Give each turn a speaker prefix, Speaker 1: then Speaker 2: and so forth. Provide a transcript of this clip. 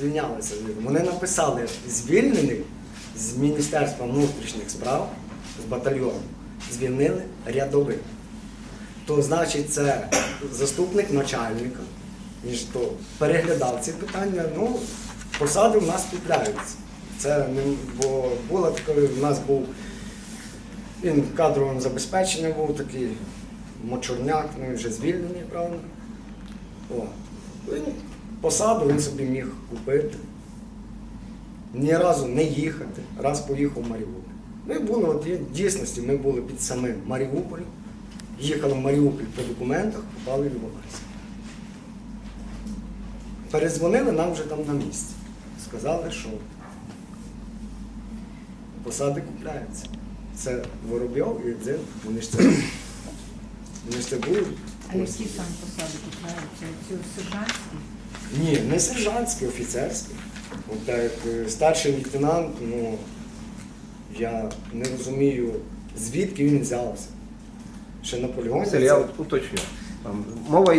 Speaker 1: звільнялися. Вони написали звільнений з Міністерства внутрішніх справ з батальйону. Звільнили рядових. То значить, це заступник начальника, ніж то переглядав ці питання. Ну, посади в нас купляються. Це не бо було таке, у нас був він кадровим забезпеченням був такий мочурняк, ну вже звільнений, правда. О. Посаду він собі міг купити. Ні разу не їхати, раз поїхав в Маріуполь. Ми були, от в дійсності, ми були під самим Маріуполем, їхали в Маріуполь по документах, попали в Іловайськ. Перезвонили нам вже там на місці. Сказали, що посади купляються. Це Воробйов і Дзин, вони ж це, вони ж це будуть.
Speaker 2: А які сам посади купляються? Ці сержантські?
Speaker 1: Ні, не сержантський, офіцерський. От так, як е, старший лейтенант, ну я не розумію, звідки він взявся. Ще на полігоні. Це-
Speaker 3: я уточню. Там Мова